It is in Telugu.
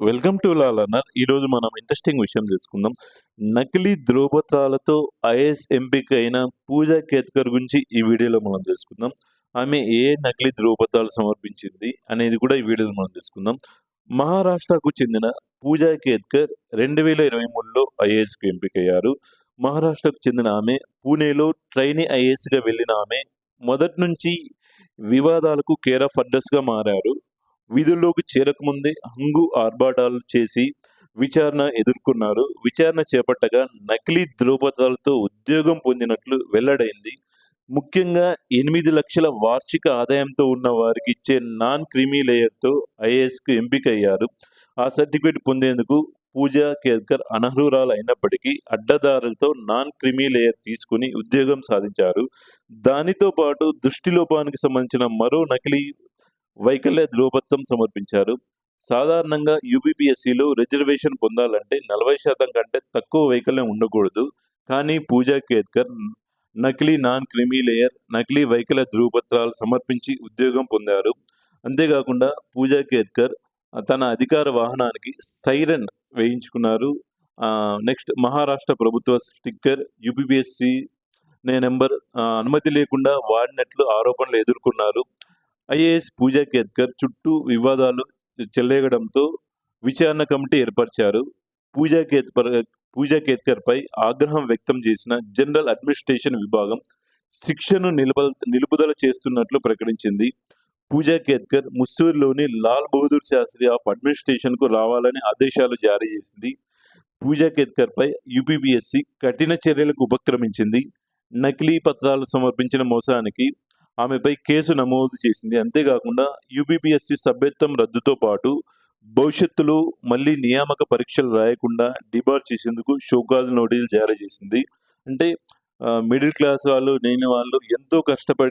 వెల్కమ్ టు లాలన్నర్ ఈరోజు మనం ఇంట్రెస్టింగ్ విషయం తీసుకుందాం నకిలీ ద్రోపతాలతో ఐఏఎస్ ఎంపిక అయిన పూజా కేత్కర్ గురించి ఈ వీడియోలో మనం తెలుసుకుందాం. ఆమె ఏ నకిలీ ద్రోపతాలు సమర్పించింది అనేది కూడా ఈ వీడియోలో మనం తెలుసుకుందాం. మహారాష్ట్రకు చెందిన పూజా కేత్కర్ రెండు వేల ఇరవై మూడులో ఐఏఎస్కు ఎంపికయ్యారు. మహారాష్ట్రకు చెందిన ఆమె పూణేలో ట్రైనీ ఐఏఎస్గా వెళ్ళిన ఆమె మొదటి నుంచి వివాదాలకు కేర్ ఆఫ్ అడ్రస్గా మారారు. విధుల్లోకి చేరకముందే హంగు ఆర్భాటాలు చేసి విచారణ ఎదుర్కొన్నారు. విచారణ చేపట్టగా నకిలీ ధ్రువపత్రాలతో ఉద్యోగం పొందినట్లు వెల్లడైంది. ముఖ్యంగా ఎనిమిది లక్షల వార్షిక ఆదాయంతో ఉన్న వారికి ఇచ్చే నాన్ క్రీమీ లేయర్తో ఐఏఎస్కు ఎంపికయ్యారు. ఆ సర్టిఫికేట్ పొందేందుకు పూజా కేద్కర్ అనర్హురాలు అయినప్పటికీ అడ్డదారులతో నాన్ క్రిమీ లేయర్ తీసుకుని ఉద్యోగం సాధించారు. దానితో పాటు దృష్టిలోపానికి సంబంధించిన మరో నకిలీ వైకల్య ధ్రువపత్రం సమర్పించారు. సాధారణంగా యూబీపీఎస్సీలో రిజర్వేషన్ పొందాలంటే నలభై శాతం కంటే తక్కువ వైకల్యం ఉండకూడదు. కానీ పూజా కేత్కర్ నకిలీ నాన్ క్రిమీ లేయర్ నకిలీ వైకల్య ధ్రువపత్రాలు సమర్పించి ఉద్యోగం పొందారు. అంతేకాకుండా పూజా కేత్కర్ తన అధికార వాహనానికి సైరన్ వేయించుకున్నారు. నెక్స్ట్ మహారాష్ట్ర ప్రభుత్వ స్టిక్కర్ యూపీపీఎస్సీ నెంబర్ అనుమతి లేకుండా వాడినట్లు ఆరోపణలు ఎదుర్కొన్నారు. ఐఏఎస్ పూజా కేత్కర్ చుట్టూ వివాదాలు చెలరేగడంతో విచారణ కమిటీ ఏర్పరిచారు. పూజా కేత్కర్ పూజా కేత్కర్పై ఆగ్రహం వ్యక్తం చేసిన జనరల్ అడ్మినిస్ట్రేషన్ విభాగం శిక్షను నిలుప నిలుపుదల చేస్తున్నట్లు ప్రకటించింది. పూజా కేత్కర్ ముస్సూరులోని లాల్ బహదూర్ శాస్త్రి ఆఫ్ అడ్మినిస్ట్రేషన్కు రావాలని ఆదేశాలు జారీ చేసింది. పూజా కేత్కర్పై యూపీబీఎస్సీ కఠిన చర్యలకు ఉపక్రమించింది. నకిలీ పత్రాలు సమర్పించిన మోసానికి ఆమెపై కేసు నమోదు చేసింది. అంతేకాకుండా యూపీపీఎస్సీ సభ్యత్వం రద్దుతో పాటు భవిష్యత్తులో మళ్ళీ నియామక పరీక్షలు రాయకుండా డిబార్ చేసేందుకు షోకాజ్ నోటీసులు జారీ చేసింది. అంటే మిడిల్ క్లాస్ వాళ్ళు లేని వాళ్ళు ఎంతో కష్టపడి